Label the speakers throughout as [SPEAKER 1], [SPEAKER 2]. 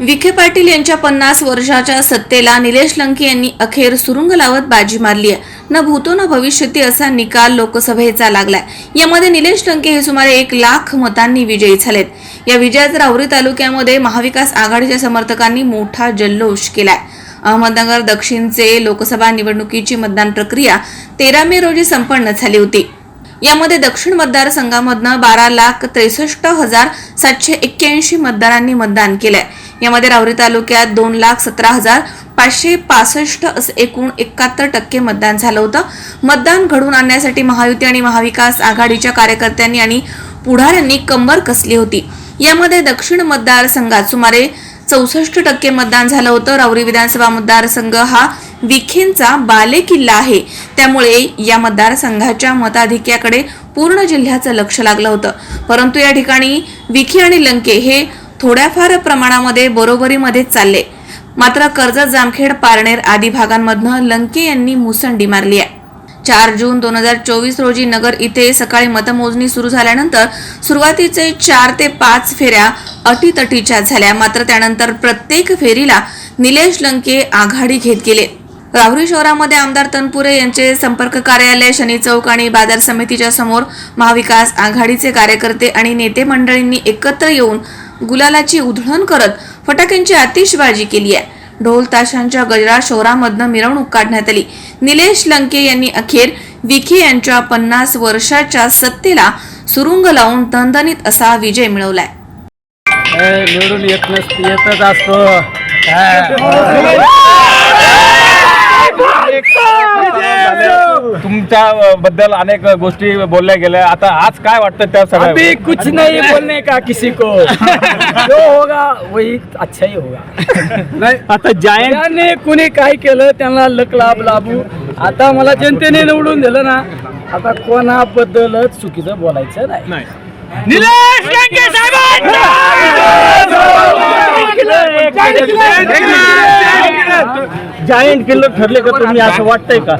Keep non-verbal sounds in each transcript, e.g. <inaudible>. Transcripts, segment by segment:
[SPEAKER 1] विखे पाटील यांच्या पन्नास वर्षाच्या सत्तेला निलेश लंके यांनी अखेर सुरुंग लावत बाजी मारली आहे. न भूतो न भविष्यती असा निकाल लोकसभेचा लागलाय. यामध्ये निलेश लंके हे सुमारे एक लाख मतांनी विजयी झालेत. या विजयात राहुरी तालुक्यामध्ये महाविकास आघाडीच्या समर्थकांनी मोठा जल्लोष केलाय. अहमदनगर दक्षिणचे लोकसभा निवडणुकीची मतदान प्रक्रिया तेरा मे रोजी संपन्न झाली होती. यामध्ये दक्षिण मतदारसंघामधनं बारा लाख त्रेसष्ट हजार सातशे एक्क्याऐंशी मतदारांनी मतदान केलंय. यामध्ये राहुरी तालुक्यात दोन लाख सतरा हजार पाचशे पासष्ट असं एकूण एकाहत्तर टक्के मतदान झालं होतं. मतदान घडवून आणण्यासाठी महायुती आणि महाविकास आघाडीच्या कार्यकर्त्यांनी आणि पुढाऱ्यांनी कंबर कसली होती. यामध्ये दक्षिण मतदारसंघात सुमारे चौसष्ट टक्के मतदान झालं होतं. राऊरी विधानसभा मतदारसंघ हा विखेंचा बालेकिल्ला आहे. त्यामुळे या मतदारसंघाच्या मताधिक्याकडे पूर्ण जिल्ह्याचं लक्ष लागलं होतं. परंतु या ठिकाणी विखे आणि लंके हे थोड्याफार प्रमाणामध्ये बरोबरीमध्येच चालले. मात्र कर्जत जामखेड पारनेर आदी भागांमधनं लंके यांनी मुसंडी मारली आहे. चार जून दोन हजार चोवीस रोजी नगर इथे सकाळी मतमोजणी सुरू झाल्यानंतर सुरुवातीचे चार ते पाच फेऱ्या अटीतटीच्या झाल्या. मात्र त्यानंतर प्रत्येक फेरीला निलेश लंके आघाडी घेत गेले. राहुरी शहरामध्ये आमदार तनपुरे यांचे संपर्क कार्यालय शनी चौक आणि बाजार समितीच्या समोर महाविकास आघाडीचे कार्यकर्ते आणि नेते मंडळींनी एकत्र येऊन गुलालाची उधळण करत फटाक्यांची आतिषबाजी केली आहे. ढोल ताशांच्या गजरात शहरामधनं मिरवणूक काढण्यात आली. निलेश लंके यांनी अखेर विखे यांच्या पन्नास वर्षाच्या सत्तेला सुरुंग लावून दणदणीत असा विजय मिळवलाय.
[SPEAKER 2] निवडून येत येतच असतो.
[SPEAKER 3] तुमच्या बद्दल अनेक गोष्टी बोलल्या गेल्या. आता आज काय वाटतं त्या
[SPEAKER 2] अभी
[SPEAKER 3] सगळ्या
[SPEAKER 2] कुछ नहीं बोलने का किसी को। <laughs> जो होगा वही अच्छा ही होगा।
[SPEAKER 3] नाही आता जायंट
[SPEAKER 2] त्याने कुणी काय केलं त्यांना लक लाभ लाभू. आता मला जनतेने निवडून दिलं ना आता कोणाबद्दलच चुकीचं बोलायचं नाही.
[SPEAKER 3] निलेश लंके
[SPEAKER 2] जायंट किल्लो ठरले का तुम्ही? असं वाटतंय का?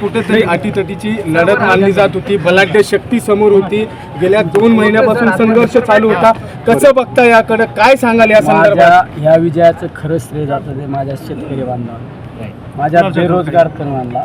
[SPEAKER 4] कुठेतरी अटीतटीची लढत मानली जात होती. बलाढ्य शक्ती समोर होती. गेल्या दोन महिन्यापासून संघर्ष चालू होता. कसं बघता याकडे? काय सांगाल या संदर्भात?
[SPEAKER 2] ह्या विजयाचं खरं श्रेय जातं ते माझ्या शेतकरी बांधवांना. माझ्या बेरोजगार तरुणांना.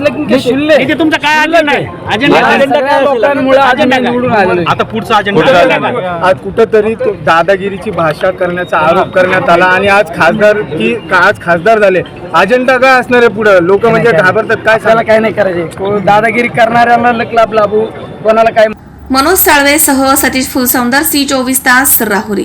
[SPEAKER 2] लंके शून्य
[SPEAKER 3] तुमचा काय अजेंडा
[SPEAKER 2] आलेलो आहे.
[SPEAKER 3] आता पुढचा अजेंडा
[SPEAKER 4] आज कुठंतरी तो दादागिरीची भाषा करण्याचा आरोप करण्यात आला आणि आज खासदार की आज खासदार झाले. अजेंडा काय असणार आहे पुढे? लोक म्हणजे घाबरतात. काय
[SPEAKER 2] त्याला
[SPEAKER 4] सांगा
[SPEAKER 2] काय नाही करायचे. दादागिरी करणाऱ्यांना लक लाभ लाभू. कोणाला काय
[SPEAKER 1] मनोज साळवे सह सतीश फुलसौंदर सी चोवीस तास राहुरी.